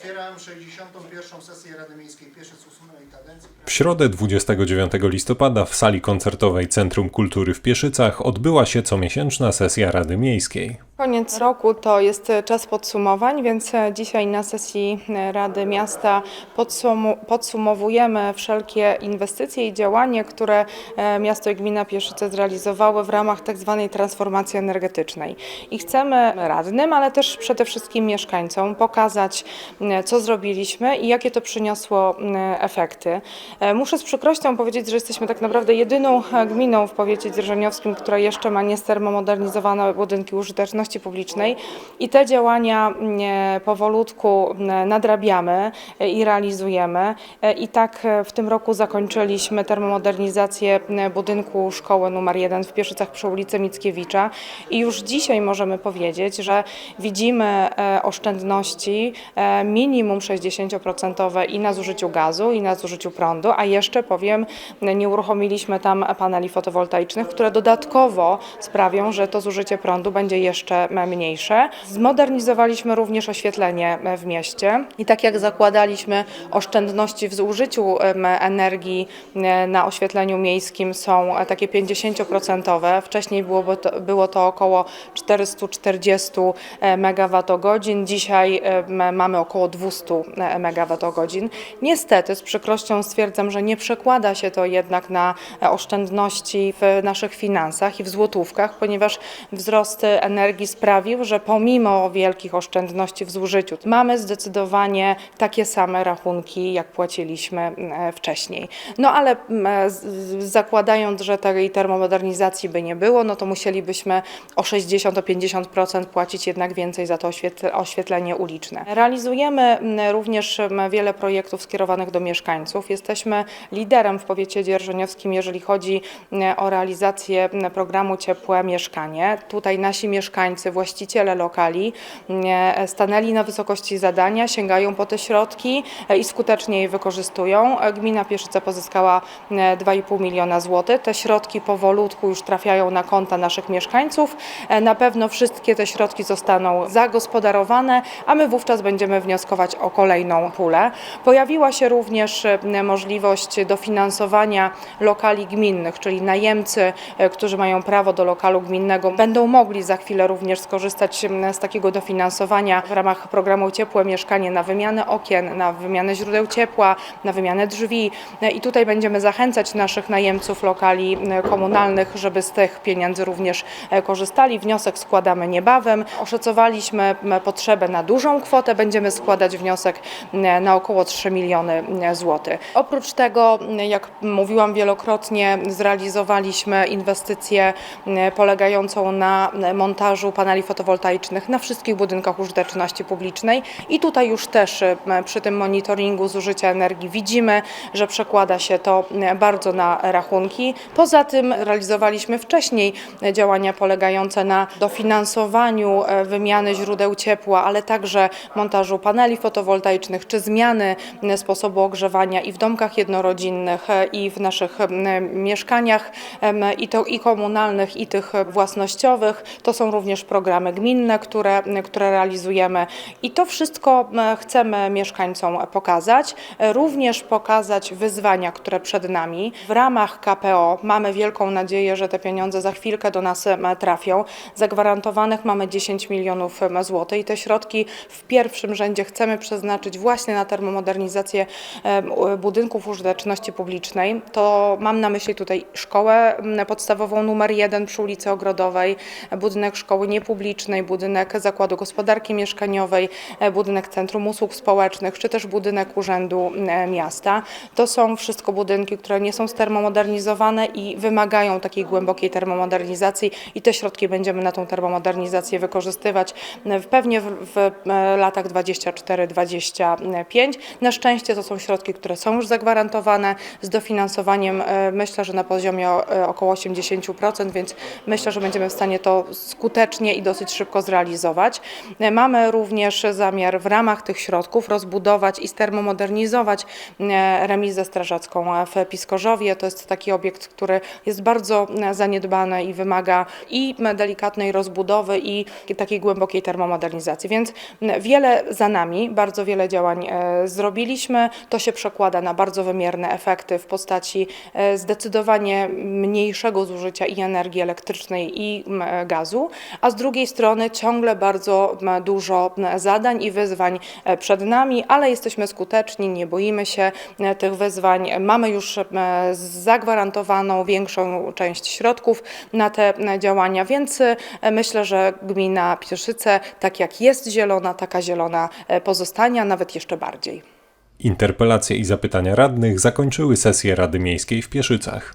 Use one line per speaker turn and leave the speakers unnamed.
Otwieram 61. sesję Rady Miejskiej Pieszyc 8 kadencji.
W środę 29 listopada w sali koncertowej Centrum Kultury w Pieszycach odbyła się comiesięczna sesja Rady Miejskiej.
Koniec roku to jest e, czas podsumowań, więc e, dzisiaj na sesji e, Rady Miasta podsumu- podsumowujemy wszelkie inwestycje i działania, które miasto i gmina Pieszyce zrealizowały w ramach tak zwanej transformacji energetycznej. I chcemy radnym, ale też przede wszystkim mieszkańcom pokazać, co zrobiliśmy i jakie to przyniosło efekty. Muszę z przykrością powiedzieć, że jesteśmy tak naprawdę jedyną gminą w powiecie dzierżoniowskim, która jeszcze ma niestermomodernizowane budynki użyteczności publicznej i te działania mm, powolutku mm, nadrabiamy e, i realizujemy. E, I tak e, w tym roku zakończyliśmy termomodernizację mm, budynku szkoły nr 1 w Pieszycach przy ulicy Mickiewicza i już dzisiaj możemy powiedzieć, że widzimy e, oszczędności e, minimum 60% i na zużyciu gazu, i na zużyciu prądu, a jeszcze powiem, nie uruchomiliśmy tam paneli fotowoltaicznych, które dodatkowo sprawią, że to zużycie prądu będzie jeszcze mniejsze. Zmodernizowaliśmy również oświetlenie w mieście i tak jak zakładaliśmy oszczędności w zużyciu em, energii e, na oświetleniu miejskim są e, takie 50%. Wcześniej było to, było to około 440 MWh, dzisiaj mamy około 200 MWh. Niestety z przykrością stwierdzam, że nie przekłada się to jednak na e, oszczędności w naszych finansach i w złotówkach, ponieważ wzrost energii sprawił, że pomimo wielkich oszczędności w zużyciu mamy zdecydowanie takie same rachunki, jak płaciliśmy e, wcześniej. No ale m, e, zakładając, że tej termomodernizacji by nie było, no to musielibyśmy o 60-50% płacić jednak więcej za to oświetl- oświetlenie uliczne. Realizujemy m, również wiele projektów skierowanych do mieszkańców. Jesteśmy liderem w powiecie dzierżoniowskim, jeżeli chodzi o realizację programu Ciepłe Mieszkanie. Tutaj nasi mieszkańcy, właściciele lokali stanęli na wysokości zadania, sięgają po te środki e, i skutecznie je wykorzystują. E, Gmina Pieszyce pozyskała m, 2,5 miliona złotych. Te środki powolutku już trafiają na konta naszych mieszkańców. E, Na pewno wszystkie te środki zostaną zagospodarowane, a my wówczas będziemy wnioskować o kolejną pulę. Pojawiła się również e, możliwość dofinansowania lokali gminnych, czyli najemcy, e, którzy mają prawo do lokalu gminnego, będą mogli za chwilę również skorzystać m, z takiego dofinansowania w ramach programu Ciepłe Mieszkanie na wymianę okien, na wymianę źródeł ciepła, na wymianę drzwi. E, I tutaj będziemy zachęcać naszych najemców lokali e, komunalnych, żeby z tych pieniędzy również e, korzystali. Wniosek składamy niebawem. Oszacowaliśmy potrzebę na dużą kwotę, będziemy składać wniosek na około 3 miliony złotych. Oprócz tego, jak mówiłam wielokrotnie, zrealizowaliśmy inwestycję polegającą na m, paneli fotowoltaicznych na wszystkich budynkach użyteczności publicznej i tutaj już też m, przy tym monitoringu zużycia energii widzimy, że przekłada się to m, bardzo na rachunki. Poza tym realizowaliśmy wcześniej działania polegające na dofinansowaniu e, wymiany źródeł ciepła, ale także montażu paneli fotowoltaicznych czy zmiany sposobu ogrzewania i w domkach jednorodzinnych e, i w naszych mieszkaniach i, to, i komunalnych i tych własnościowych. To są również programy gminne, które, które realizujemy i to wszystko m, chcemy mieszkańcom pokazać. E, Również pokazać wyzwania, które przed nami. W ramach KPO mamy wielką nadzieję, że te pieniądze za chwilkę do nas em, trafią. Zagwarantowanych mamy 10 milionów złotych i te środki w pierwszym rzędzie chcemy przeznaczyć właśnie na termomodernizację budynków użyteczności publicznej. To mam na myśli tutaj szkołę podstawową numer 1 przy ulicy Ogrodowej, budynek szkoły niepublicznej, budynek Zakładu Gospodarki Mieszkaniowej, e, budynek Centrum Usług Społecznych, czy też budynek Urzędu e, Miasta. To są wszystko budynki, które nie są stermomodernizowane i wymagają takiej głębokiej termomodernizacji i te środki będziemy na tą termomodernizację wykorzystywać e, pewnie w, w latach 24-25. Na szczęście to są środki, które są już zagwarantowane z dofinansowaniem myślę, że na poziomie około 80%, więc myślę, że będziemy w stanie to skutecznie i dosyć szybko zrealizować. E, Mamy również zamiar w ramach tych środków rozbudować i stermomodernizować e, remizę strażacką w Piskorzowie. To jest taki obiekt, który jest bardzo e, zaniedbany i wymaga i delikatnej rozbudowy i takiej głębokiej termomodernizacji. Więc wiele za nami, bardzo wiele działań e, zrobiliśmy. To się przekłada na bardzo wymierne efekty w postaci e, zdecydowanie mniejszego zużycia i energii elektrycznej i gazu, a z drugiej strony ciągle bardzo dużo zadań i wyzwań e, przed nami, ale jesteśmy skuteczni, nie boimy się e, tych wyzwań. Mamy już zagwarantowaną większą część środków na te działania, więc e, myślę, że gmina Pieszyce, tak jak jest zielona, taka zielona pozostanie, nawet jeszcze bardziej.
Interpelacje i zapytania radnych zakończyły sesję Rady Miejskiej w Pieszycach.